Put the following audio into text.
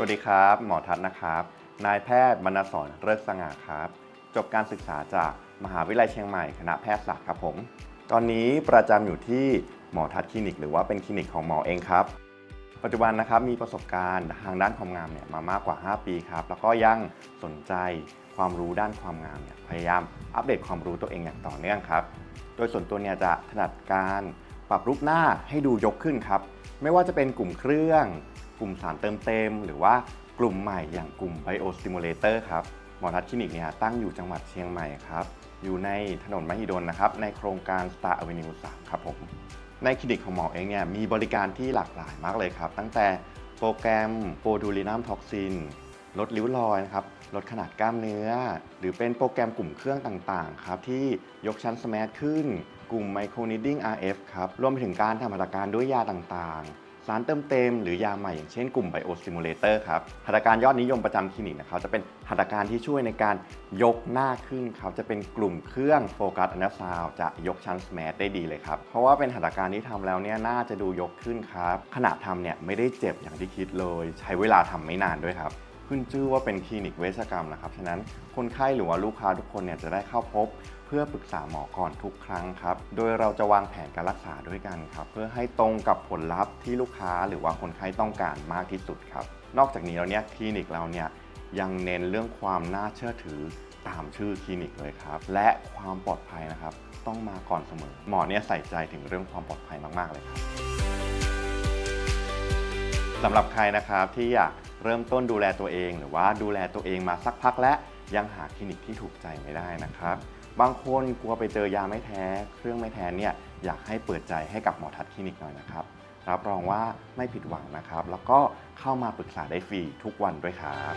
สวัสดีครับ หมอทัศน์นะครับ นายแพทย์บรรณศรเลิกสง่าครับ จบการศึกษาจากมหาวิทยาลัยเชียงใหม่คณะแพทยศาสตร์ครับผม ตอนนี้ประจำอยู่ที่หมอทัศน์คลินิก หรือว่าเป็นคลินิกของหมอเองครับ ปัจจุบันนะครับมีประสบการณ์ทางด้านความงามเนี่ยมามากกว่า 5 ปีครับ แล้วก็ยังสนใจความรู้ด้านความงามเนี่ยพยายามอัปเดตความรู้ตัวเองอย่างต่อเนื่องครับ โดยส่วนตัวเนี่ยจะถนัดการปรับรูปหน้าให้ดูยกขึ้นครับ ไม่ว่าจะเป็นกลุ่มเครื่อง กลุ่มสารเติมเต็ม หรือว่ากลุ่มใหม่อย่างกลุ่ม Biostimulator ครับหมอทัศน์คลินิกเนี่ยตั้งอยู่จังหวัดเชียงใหม่ครับ อยู่ในถนนมหิดลนะครับ ในโครงการ Star Avenue 3ครับผม ในคลินิกของหมอเองเนี่ยมีบริการที่หลากหลายมากเลยครับ ตั้งแต่โปรแกรมโปรดูลินัมท็อกซินลดริ้วรอยนะครับลดขนาดกล้ามเนื้อ หรือเป็นโปรแกรมกลุ่มเครื่องต่างๆครับที่ยกชั้นสมาร์ทขึ้น กลุ่ม Micro Needing RF ครับรวมไปถึงการทำหัตถการด้วยยาต่างๆ ร้านเติมเต็มหรือยาใหม่อย่างเช่นกลุ่มไบโอซิมูเลเตอร์ครับหัตถการยอดนิยมประจำคลินิกนะครับจะเป็นหัตถการที่ช่วยในการยกหน้าขึ้นครับจะเป็นกลุ่มเครื่องโฟกัสอันดาซาวจะยกชั้นสมาร์ทได้ดีเลยครับเพราะว่าเป็นหัตถการที่ทำแล้วเนี่ยน่าจะดูยกขึ้นครับขณะทำเนี่ยไม่ได้เจ็บอย่างที่คิดเลย ใช้เวลาทำไม่นานด้วยครับ ขึ้นชื่อว่าเป็นคลินิกเวชกรรมนะครับ ฉะนั้นคนไข้หรือว่าลูกค้าทุกคนเนี่ยจะได้เข้าพบ เพื่อปรึกษาหมอก่อนทุกครั้งครับ โดยเราจะวางแผนการรักษาด้วยกันครับ เพื่อให้ตรงกับผลลัพธ์ที่ลูกค้าหรือว่าคนไข้ต้องการมากที่สุดครับ นอกจากนี้แล้วเนี่ยคลินิกเราเนี่ยยังเน้นเรื่องความน่าเชื่อถือตามชื่อคลินิกเลยครับ และความปลอดภัยนะครับ ต้องมาก่อนเสมอ หมอเนี่ยใส่ใจถึงเรื่องความปลอดภัยมาก ๆ เลยครับสำหรับใครนะครับที่อยาก เริ่มต้นดูแลตัวเอง หรือว่าดูแลตัวเองมาสักพักและยังหาคลินิกที่ถูกใจไม่ได้นะครับ บางคนกลัวไปเจอยาไม่แท้ เครื่องไม่แท้เนี่ยอยากให้เปิดใจให้กับหมอทัดคลินิกหน่อยนะครับ รับรองว่าไม่ผิดหวังนะครับ แล้วก็เข้ามาปรึกษาได้ฟรีทุกวันด้วยครับ